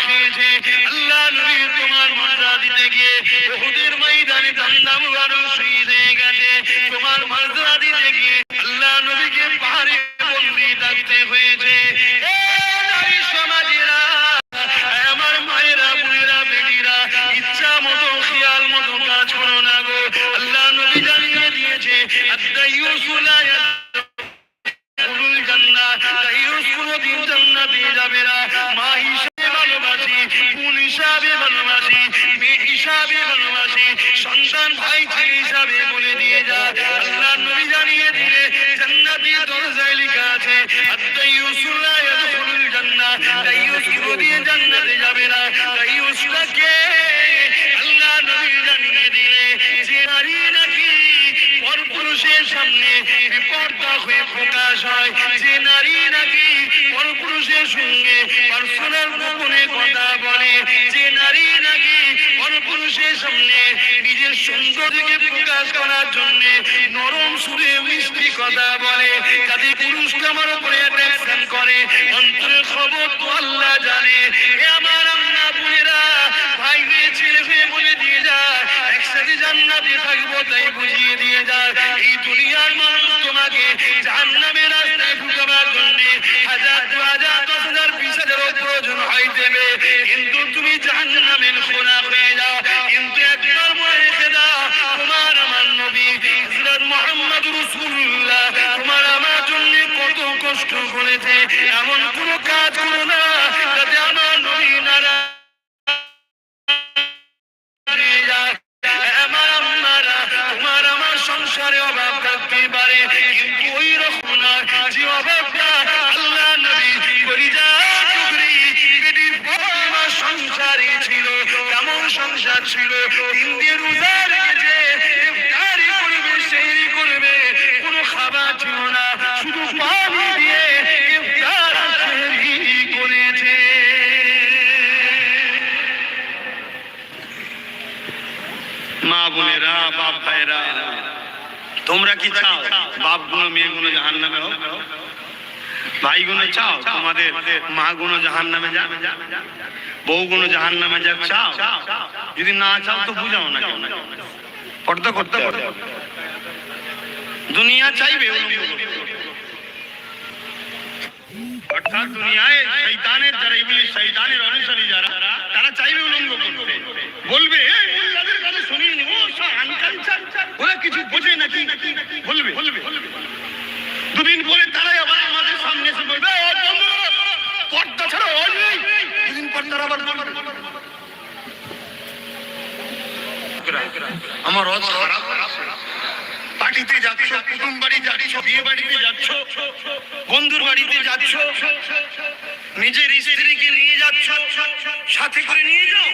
খেয়েছে আল্লাহ নবী তোমার মজা দিতে গিয়ে ওহুদের ময়দানে দান্দা মুবারক সামনে বিপর্দা হয়ে প্রকাশ হয় যে নারী সঙ্গে পার্সোনাল গোপনে কথা বলে। যে নারী নাকি পরপুরুষের সামনে নিজের সৌন্দর্যকে প্রকাশ করার জন্য নরম সুরে মিষ্টি কথা বলে যাতে পুরুষকে আমার উপরে অ্যাট্রাকশন করে। অন্তরের খবর তো আল্লাহ জানে। এ আমার আম্মা বোনেরা, ভাই হয়ে ছেলে হয়ে বলে দিয়ে যায়। একসাথে জান্নাতে থাকব তাই বুঝিয়ে দিয়ে যায়। এই দুনিয়ার মানুষ তোমাকে জাহান্নামের রাস্তায় ঢুকাবার জন্য হাজার দু হাজার দশ হাজার বিশ হাজারও প্রয়োজন হয় দেবে কিন্তু তুমি জাহান্নামের খোলা হয়ে যাও কিন্তু একবার মনে রেখে দাও তোমার আমার নবী হযরত মুহাম্মদ রাসূলুল্লাহ তোমার আমার জন্য কত কষ্ট করেছে, এমন কোনো কাজ করো না যাতে আমার নবী নারা সংসারে ছিল, কেমন সংসার ছিল তোমরা কি চাও? বাপগুলো মেয়ে গুলো জাহান নামে ভাই গুলো চাও? তোমাদের মা গুলো জাহান নামে বউ গুলো জাহান নামে যা চাও? যদি না চাও, তো বুঝাও না কেন? পর্দা করতে হবে। দুনিয়া চাইবে অর্থাৎ দুনিয়ায় শৈতানের যারা ইবলিস শৈতানের অনুসারী যারা, তারা চাইবে উলঙ্গ করতে। বলবে "এই মোল্লাদের কথা শুনিয়ে নিব আনকালচার ওরা কিছু বোঝে নাকি? বলবে বলবে দুদিন পরে তারাই আবার আমাদের সামনে এসে বলবে পর্দা ছাড়া দুদিন পর তারা আবার আমার রথ খারাপ। পার্টিতে যাচ্ছ কুটুম বাড়ি যাচ্ছ, বিয়ে বাড়িতে যাচ্ছ, বন্ধুর বাড়িতে যাচ্ছ, নিজের স্ত্রীকে নিয়ে যাচ্ছ, সাথে করে নিয়ে যাও।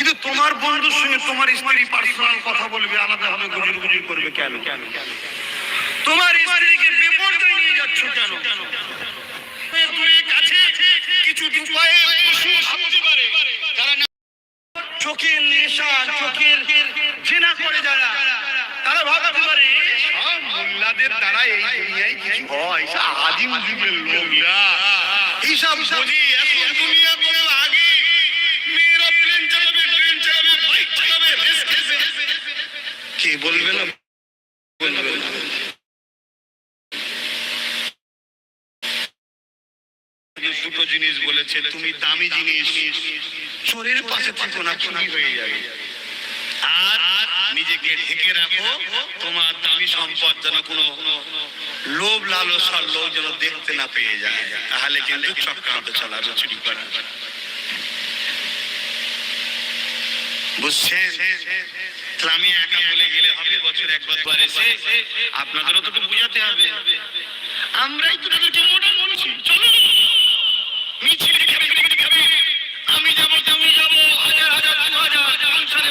কিন্তু তোমার বন্ধুর সঙ্গে তোমার স্ত্রী পার্সোনাল কথা বলবে, আলাদা ভাবে গুজুর গুজুর করবে কেন? কেন তোমার স্ত্রীকে বিপর্যয় নিয়ে যাচ্ছ কেন? দূরে এইসব বোঝে এখন দুনিয়া কে বলবে না বলবে না? দুটো জিনিস বলেছে, তুমি দামি জিনিস পাশে থেকো না হয়ে যাবে। আর নিজেকে ঢেকে রাখো, তোমার দামি সম্পদ যেন কোনো লোভ লালসার লোক যেন দেখতে না পেয়ে যায়। তাহলে কিন্তু চক্রান্ত চালাবে চুরি করা বুঝছেন আমি একা বছর একবার দুবার এসে আপনাদেরও তো বুঝাতে হবে। আমরাই তো তাদেরকে মোটা বলছি। চলো। আমি যাব যাব। হাজার হাজার, দু হাজার। সংসারে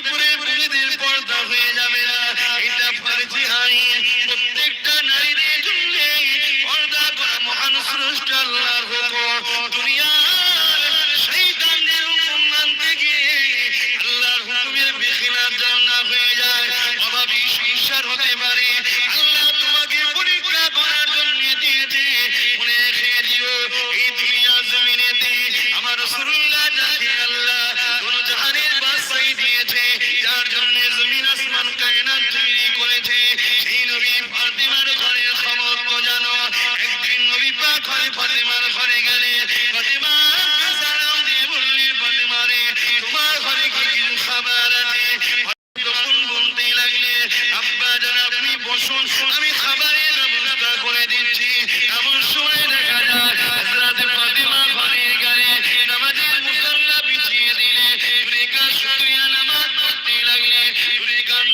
হতে পারি।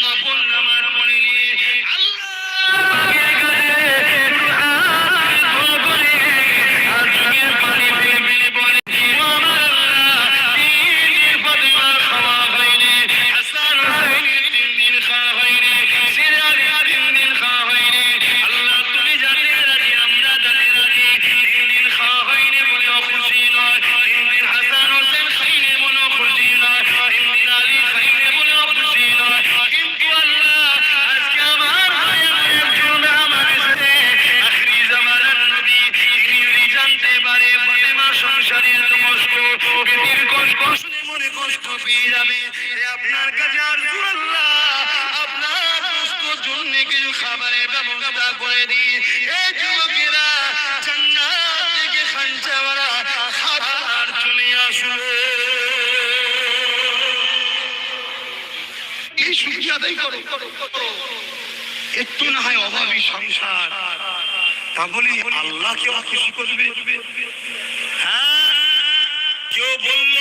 আপন কিছু খাবারের করে দিই এই যুবকেরা, জান্নাত থেকে খাঞ্চাওয়ালা খাবার চলে এই সুখী আদায় একটু না হয় অভাবী সংসার। তা বলি আল্লাহকে খুশি করবে? হ্যাঁ কেউ বলল